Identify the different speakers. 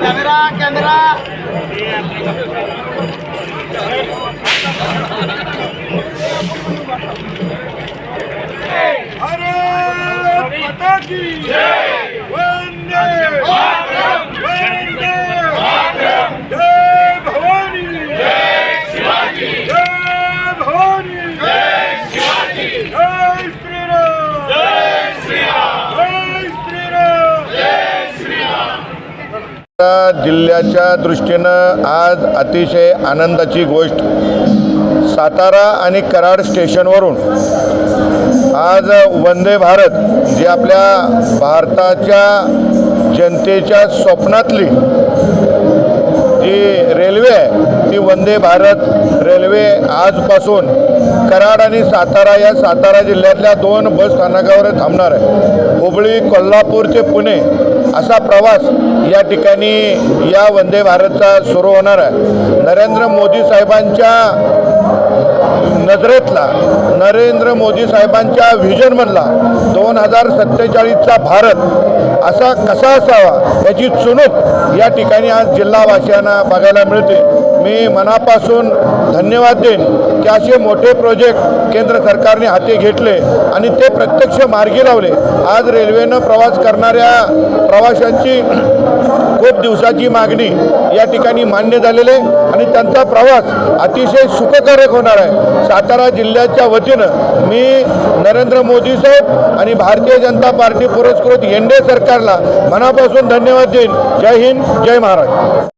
Speaker 1: Camera camera
Speaker 2: हरे पता की श्रीराम
Speaker 3: जिल्ह्याच्या दृष्टीनं आज अतिशय आनंदाची गोष्ट. सातारा आणि कराड स्टेशनवरून आज वंदे भारत जी आपल्या भारताच्या जनतेच्या स्वप्नातली जी रेल्वे आहे ती वंदे भारत रेल्वे आजपासून कराड आणि सातारा या सातारा जिल्ह्यातल्या दोन बस स्थानकावर थांबणार आहे. हुबळी कोल्हापूर ते पुणे असा प्रवास या ठिकाणी या वंदे भारतचा सुरू होणार आहे. नरेंद्र मोदी साहेबांच्या नजरेतला नरेंद्र मोदी साहेबांच्या व्हिजनमधला दोन हजार सत्तेचाळीसचा भारत असा कसा असावा याची चुणूक या ठिकाणी आज जिल्हावासियांना बघायला मिळते. मी मनापासून धन्यवाद देईन की असे मोठे प्रोजेक्ट केंद्र सरकारने हाती घेतले आणि ते प्रत्यक्ष मार्गी लावले. आज रेल्वेनं प्रवास करणाऱ्या प्रवाशांची खूप दिवसाची मागणी या ठिकाणी मान्य झालेली आहे आणि त्यांचा प्रवास अतिशय सुखकारक होणार आहे. सातारा जिल्ह्याच्या वतीनं मी नरेंद्र मोदी साहेब आणि भारतीय जनता पार्टी पुरस्कृत एन सरकारला मनापासून धन्यवाद देईन. जय हिंद जय महाराष्ट्र.